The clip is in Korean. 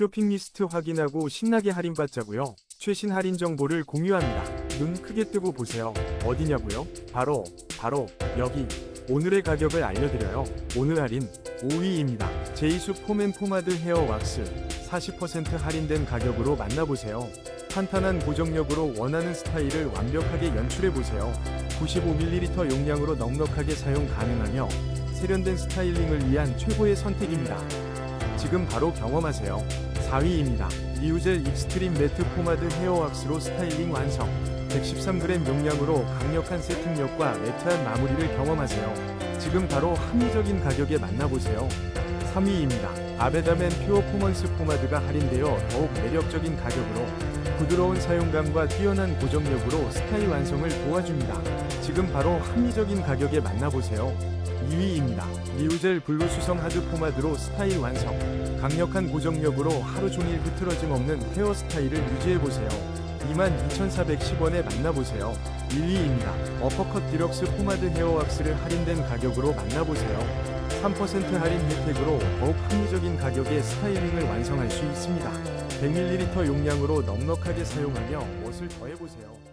쇼핑 리스트 확인하고 신나게 할인받자고요. 최신 할인 정보를 공유합니다. 눈 크게 뜨고 보세요. 어디냐고요? 바로 바로 여기. 오늘의 가격을 알려드려요. 오늘 할인 5위입니다. 제이수 폼앤 포마드 헤어 왁스 40% 할인된 가격으로 만나보세요. 탄탄한 고정력으로 원하는 스타일을 완벽하게 연출해보세요. 95ml 용량으로 넉넉하게 사용 가능하며 세련된 스타일링을 위한 최고의 선택입니다. 지금 바로 경험하세요. 4위입니다. 리우젤 익스트림 매트 포마드 헤어 왁스로 스타일링 완성. 113g 용량으로 강력한 세팅력과 매트한 마무리를 경험하세요. 지금 바로 합리적인 가격에 만나보세요. 3위입니다. 아베다맨 퓨어 포먼스 포마드가 할인되어 더욱 매력적인 가격으로 부드러운 사용감과 뛰어난 고정력으로 스타일 완성을 도와줍니다. 지금 바로 합리적인 가격에 만나보세요. 2위입니다. 리우젤 블루 수성 하드 포마드로 스타일 완성. 강력한 고정력으로 하루 종일 흐트러짐 없는 헤어 스타일을 유지해보세요. 22,410원에 만나보세요. 1위입니다. 어퍼컷 디럭스 포마드 헤어 왁스를 할인된 가격으로 만나보세요. 3% 할인 혜택으로 더욱 합리적인 가격에 스타일링을 완성할 수 있습니다. 100ml 용량으로 넉넉하게 사용하며 멋을 더해보세요.